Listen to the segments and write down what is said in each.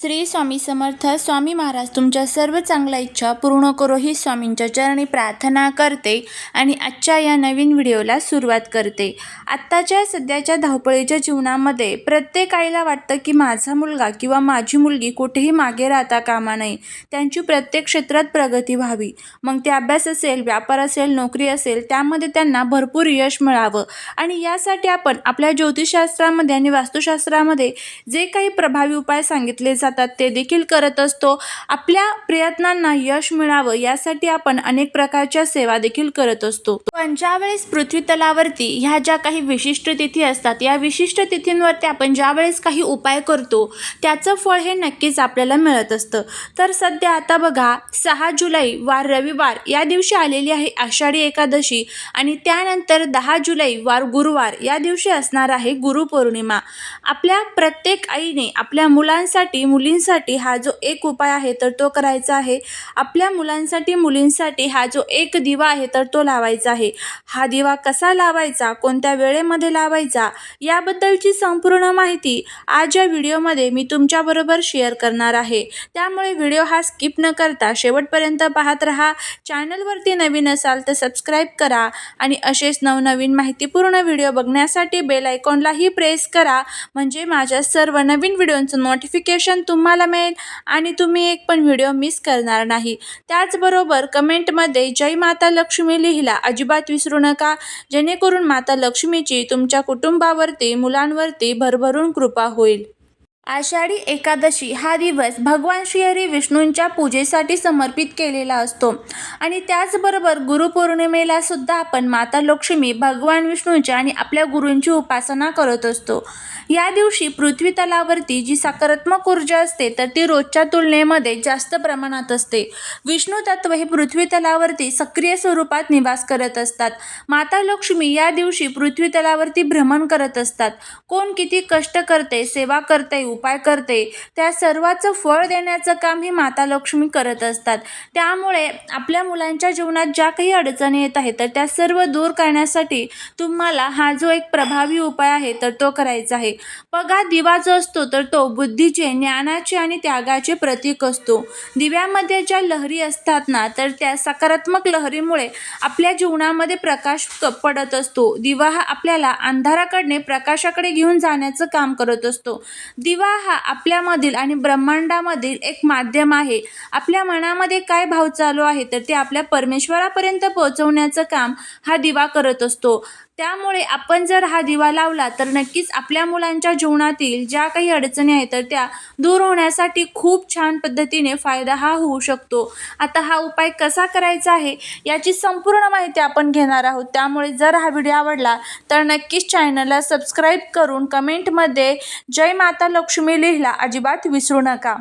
श्री स्वामी समर्थ स्वामी महाराज तुमच्या सर्व चांगल्या इच्छा पूर्ण करो ही स्वामींच्या चरणी प्रार्थना करते आणि आजच्या या नवीन व्हिडिओला सुरुवात करते. आत्ताच्या सध्याच्या धावपळीच्या जीवनामध्ये प्रत्येक आईला वाटतं की माझा मुलगा किंवा माझी मुलगी कुठेही मागे राहता कामा नये. त्यांची प्रत्येक क्षेत्रात प्रगती व्हावी. मग ते अभ्यास असेल व्यापार असेल नोकरी असेल त्यामध्ये त्यांना भरपूर यश मिळावं. आणि यासाठी आपण आपल्या ज्योतिषशास्त्रामध्ये आणि वास्तुशास्त्रामध्ये जे काही प्रभावी उपाय सांगितले जातात ते देखील करत असतो. आपल्या प्रयत्नांना यश मिळावं यासाठी आपण अनेक प्रकारच्या सेवा देखील करत असतो. पण ज्यावेळेस पृथ्वी तलावरती ह्या ज्या काही विशिष्ट तिथी असतात या विशिष्ट तिथींवरती आपण ज्यावेळेस काही उपाय करतो त्याचं फळ हे नक्कीच आपल्याला मिळत असतं. तर सध्या आता बघा सहा जुलै वार रविवार या दिवशी आलेली आहे आषाढी एकादशी आणि त्यानंतर दहा जुलै वार गुरुवार या दिवशी असणार आहे गुरुपौर्णिमा. आपल्या प्रत्येक आईने आपल्या मुलांसाठी मुलींसाठी हा जो एक उपाय आहे तर तो करायचा आहे. आपल्या मुलांसाठी मुलींसाठी हा जो एक दिवा आहे तर तो लावायचा आहे. हा दिवा कसा लावायचा कोणत्या वेळेमध्ये लावायचा याबद्दलची संपूर्ण माहिती आज या व्हिडिओमध्ये मी तुमच्याबरोबर शेअर करणार आहे. त्यामुळे व्हिडिओ हा स्किप न करता शेवटपर्यंत पाहत राहा. चॅनलवरती नवीन असाल तर सबस्क्राईब करा आणि असेच नवनवीन माहितीपूर्ण व्हिडिओ बघण्यासाठी बेल आयकॉनलाही प्रेस करा. म्हणजे माझ्या सर्व नवीन व्हिडिओंचं नोटिफिकेशन तुम्हाला मिळेल आणि तुम्ही एक पण व्हिडिओ मिस करणार नाही. त्याचबरोबर कमेंटमध्ये जय माता लक्ष्मी लिहिला अजिबात विसरू नका. जेणेकरून माता लक्ष्मीची तुमच्या कुटुंबावरती मुलांवरती भरभरून कृपा होईल. आषाढी एकादशी हा दिवस भगवान श्रीहरी विष्णूंच्या पूजेसाठी समर्पित केलेला असतो. आणि त्याचबरोबर गुरुपौर्णिमेला सुद्धा आपण माता लक्ष्मी भगवान विष्णूंच्या आणि आपल्या गुरूंची उपासना करत असतो. या दिवशी पृथ्वी तलावरती जी सकारात्मक ऊर्जा असते तर ती रोजच्या तुलनेमध्ये जास्त प्रमाणात असते. विष्णू तत्व हे पृथ्वी तलावरती सक्रिय स्वरूपात निवास करत असतात. माता लक्ष्मी या दिवशी पृथ्वी तलावरती भ्रमण करत असतात. कोण किती कष्ट करते सेवा करते उपाय करते त्या सर्वाचं फळ देण्याचं काम ही माता लक्ष्मी करत असतात. त्यामुळे आपल्या मुलांच्या जीवनात ज्या काही अडचणी येत आहेत तर त्या सर्व दूर करण्यासाठी तुम्हाला हा जो एक प्रभावी उपाय आहे तर तो करायचा आहे. बघा दिवा जो असतो तर तो बुद्धीचे ज्ञानाचे आणि त्यागाचे प्रतीक असतो. दिव्यामध्ये ज्या लहरी असतात ना तर त्या सकारात्मक लहरीमुळे आपल्या जीवनामध्ये प्रकाश पडत असतो. दिवा हा आपल्याला अंधाराकडने प्रकाशाकडे घेऊन जाण्याचं काम करत असतो. दिवा हा आपल्यामधील आणि ब्रह्मांडामधील एक माध्यम आहे. आपल्या मनामध्ये काय भाव चालू आहे तर ते आपल्या परमेश्वरापर्यंत पोहोचवण्याचं काम हा दिवा करत असतो. त्यामुळे आपण जर हा दिवा लावला तर नक्कीच आपल्या मुलांच्या जीवनातील ज्या काही अडचणी आहेत तर त्या दूर होण्यासाठी खूप छान पद्धतीने फायदा हा होऊ शकतो. आता हा उपाय कसा करायचा आहे याची संपूर्ण माहिती आपण घेणार आहोत. त्यामुळे जर हा व्हिडिओ आवडला तर नक्कीच चॅनलला सबस्क्राईब करून कमेंटमध्ये जय माता लक्ष्मी लिहिला अजिबात विसरू नका.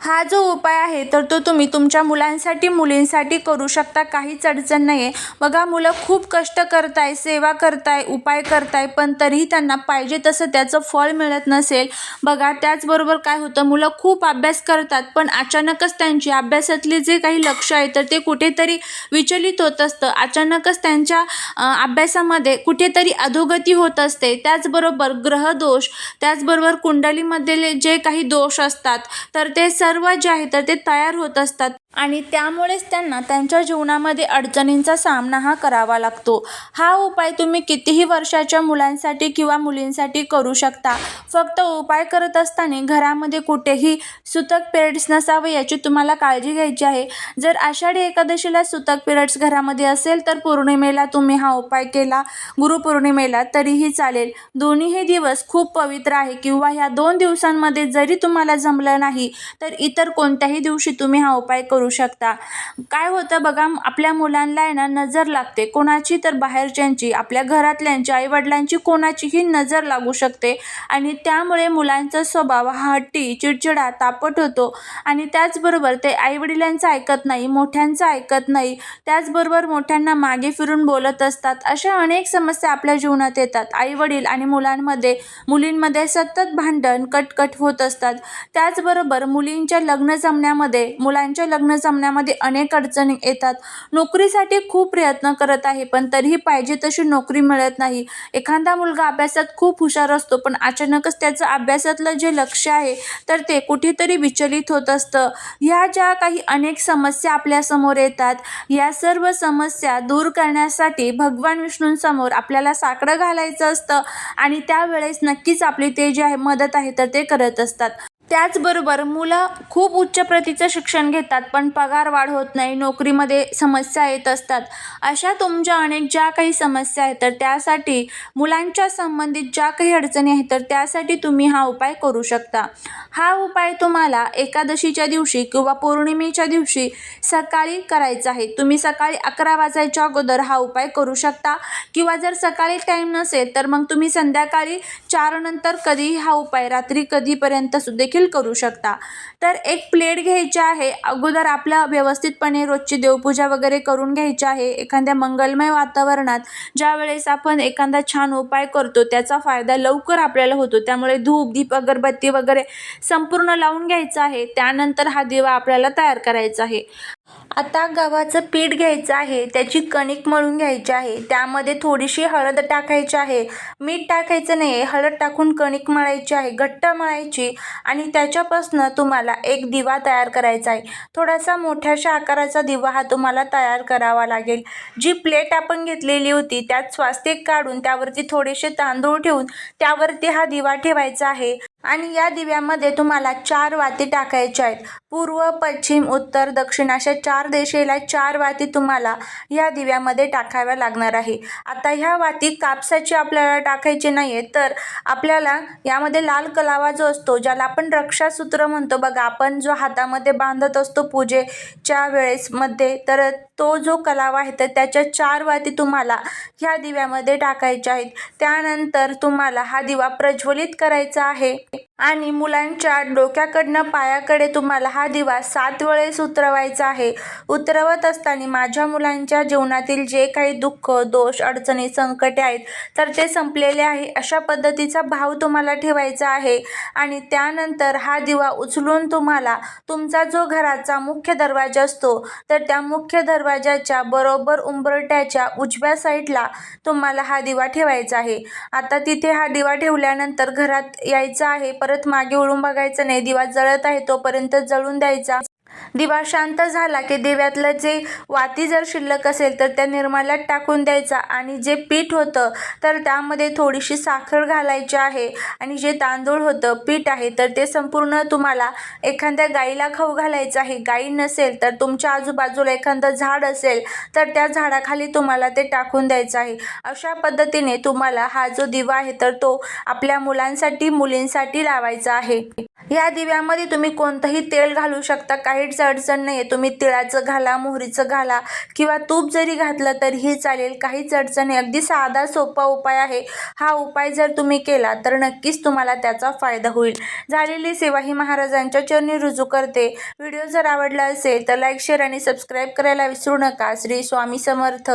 हा जो उपाय आहे तर तो तुम्ही तुमच्या मुलांसाठी मुलींसाठी करू शकता. काहीच अडचण नाही आहे बघा मुलं खूप कष्ट करताय सेवा करताय उपाय करताय पण तरीही त्यांना पाहिजे तसं त्याचं फळ मिळत नसेल. बघा त्याचबरोबर काय होतं मुलं खूप अभ्यास करतात पण अचानकच त्यांची अभ्यासातले जे काही लक्ष आहे तर ते कुठेतरी विचलित होत असतं. अचानकच त्यांच्या अभ्यासामध्ये कुठेतरी अधोगती होत असते. त्याचबरोबर ग्रहदोष त्याचबरोबर कुंडलीमधले जे काही दोष असतात तर ते सर्व जे आहे तर ते तयार होत असतात. आणि त्यामुळेच त्यांना त्यांच्या जीवनामध्ये अडचणींचा सामना हा करावा लागतो. हा उपाय तुम्ही कितीही वर्षाच्या मुलांसाठी किंवा मुलींसाठी करू शकता. फक्त उपाय करत असताना घरामध्ये कुठेही सुतक पिरियड्स नसावे याची तुम्हाला काळजी घ्यायची आहे. जर आषाढी एकादशीला सुतक पिरियड्स घरामध्ये असेल तर पौर्णिमेला तुम्ही हा उपाय केला. गुरुपौर्णिमेला तरीही चालेल. दोन्हीही दिवस खूप पवित्र आहे किंवा ह्या दोन दिवसांमध्ये जरी तुम्हाला जमलं नाही तर इतर कोणत्याही दिवशी तुम्ही हा उपाय करू शकता. काय होतं बघा आपल्या मुलांना आहे ना नजर लागते. कोणाची तर बाहेरच्यांची आपल्या घरातल्यांची आईवडिलांची कोणाचीही नजर लागू शकते. आणि त्यामुळे मुलांचा स्वभाव हा हट्टी चिडचिडा तापट होतो. आणि त्याचबरोबर ते आईवडिलांचं ऐकत नाही मोठ्यांचं ऐकत नाही. त्याचबरोबर मोठ्यांना मागे फिरून बोलत असतात. अशा अनेक समस्या आपल्या जीवनात येतात. आईवडील आणि मुलांमध्ये मुलींमध्ये सतत भांडण कटकट होत असतात. त्याचबरोबर मुलींच्या लग्न जमण्यामध्ये मुलांच्या लग्न लग्न जमण्यामध्ये अनेक अडचणी येतात. नोकरीसाठी खूप प्रयत्न करत आहे पण तरीही पाहिजे तशी नोकरी मिळत नाही. एखादा मुलगा अभ्यासात खूप हुशार असतो पण अचानकच त्याचं अभ्यासातलं जे लक्ष आहे तर ते कुठेतरी विचलित होत असतं. ह्या ज्या काही अनेक समस्या आपल्यासमोर येतात या सर्व समस्या दूर करण्यासाठी भगवान विष्णूंसमोर आपल्याला साकडं घालायचं असतं आणि त्यावेळेस नक्कीच आपली ते जे आहे मदत आहे तर ते करत असतात. त्याचबरोबर मुलं खूप उच्च प्रतीचं शिक्षण घेतात पण पगार वाढ होत नाही नोकरीमध्ये समस्या येत असतात. अशा तुमच्या अनेक ज्या काही समस्या आहेत तर त्यासाठी मुलांच्या संबंधित ज्या काही अडचणी आहेत तर त्यासाठी तुम्ही हा उपाय करू शकता. हा उपाय तुम्हाला एकादशीच्या दिवशी किंवा पौर्णिमेच्या दिवशी सकाळी करायचा आहे. तुम्ही सकाळी अकरा वाजायच्या अगोदर हा उपाय करू शकता किंवा जर सकाळी टाईम नसेल तर मग तुम्ही संध्याकाळी चार नंतर कधीही हा उपाय रात्री कधीपर्यंत देखील देखील करू शकता. तर एक प्लेट घ्यायची आहे. अगोदर आपल्या व्यवस्थितपणे रोजची देवपूजा वगैरे करून घ्यायची आहे. एखाद्या मंगलमय वातावरणात ज्या वेळेस आपण एखादा छान उपाय करतो त्याचा फायदा लवकर आपल्याला होतो. त्यामुळे धूप दीप अगरबत्ती वगैरे संपूर्ण लावून घ्यायचं आहे. त्यानंतर हा दिवा आपल्याला तयार करायचा आहे. आता गव्हाचं पीठ घ्यायचं आहे त्याची कणिक मळून घ्यायची आहे त्यामध्ये थोडीशी हळद टाकायची आहे. मीठ टाकायचं नाही आहे हळद टाकून कणिक मळायची आहे घट्ट मळायची आणि त्याच्यापासून तुम्हाला एक दिवा तयार करायचा आहे. थोडासा मोठ्याशा आकाराचा दिवा हा तुम्हाला तयार करावा लागेल. जी प्लेट आपण घेतलेली होती त्यात स्वास्तिक काढून त्यावरती थोडेसे तांदूळ ठेवून त्यावरती हा दिवा ठेवायचा आहे. आणि या दिव्यामध्ये तुम्हाला चार वाती टाकायच्या आहेत. पूर्व पश्चिम उत्तर दक्षिण अशा चार दिशेला चार वाती तुम्हाला या दिव्यामध्ये टाकाव्या लागणार आहे. आता ह्या वाती कापसाची आपल्याला टाकायची नाही आहे तर आपल्याला यामध्ये लाल कलावा जो असतो ज्याला आपण रक्षासूत्र म्हणतो. बघा आपण जो हातामध्ये बांधत असतो पूजेच्या वेळेसमध्ये तर तो जो कलावा आहे तर त्याच्या चार वाती तुम्हाला ह्या दिव्यामध्ये टाकायच्या आहेत. त्यानंतर तुम्हाला हा दिवा प्रज्वलित करायचा आहे. आणि मुलांच्या डोक्याकडनं पायाकडे तुम्हाला हा दिवा सात वेळेस उतरवायचा आहे. उतरवत असताना माझ्या मुलांच्या जीवनातील जे काही दुःख दोष अडचणी संकटे आहेत तर ते संपलेले आहे अशा पद्धतीचा भाव तुम्हाला ठेवायचा आहे. आणि त्यानंतर हा दिवा उचलून तुम्हाला तुमचा जो घराचा मुख्य दरवाजा असतो तर त्या मुख्य दरवाजाच्या बरोबर उंबरट्याच्या उजव्या साईडला तुम्हाला हा दिवा ठेवायचा आहे. आता तिथे हा दिवा ठेवल्यानंतर घरात यायचं आहे परत परत मागे वळून बघायचं नाही. दिवा जळत आहे तोपर्यंत जळून द्यायचा. दिवा शांत झाला की दिव्यातलं जे वाती जर शिल्लक असेल तर त्या निर्माल्यात टाकून द्यायचा आणि जे पीठ होतं तर त्यामध्ये थोडीशी साखर घालायची आहे. आणि जे तांदूळ होतं पीठ आहे तर ते संपूर्ण तुम्हाला एखाद्या गाईला खाऊ घालायचं आहे. गाई नसेल तर तुमच्या आजूबाजूला एखादं झाड असेल तर त्या झाडाखाली तुम्हाला ते टाकून द्यायचं आहे. अशा पद्धतीने तुम्हाला हा जो दिवा आहे तर तो आपल्या मुलांसाठी मुलींसाठी लावायचा आहे. या दिव्यामध्ये तुम्ही कोणतंही तेल घालू शकता काही काहीच अडचण नाही आहे तुम्ही तिळाचं घाला मोहरीचं घाला किंवा तूप जरी घातलं तरीही चालेल. काहीच अडचण नाही. अगदी साधा सोपा उपाय आहे. हा उपाय जर तुम्ही केला तर नक्कीच तुम्हाला त्याचा फायदा होईल. झालेली सेवा ही महाराजांच्या चरणी रुजू करते. व्हिडिओ जर आवडला असेल तर लाईक शेअर आणि सबस्क्राईब करायला विसरू नका. श्री स्वामी समर्थ.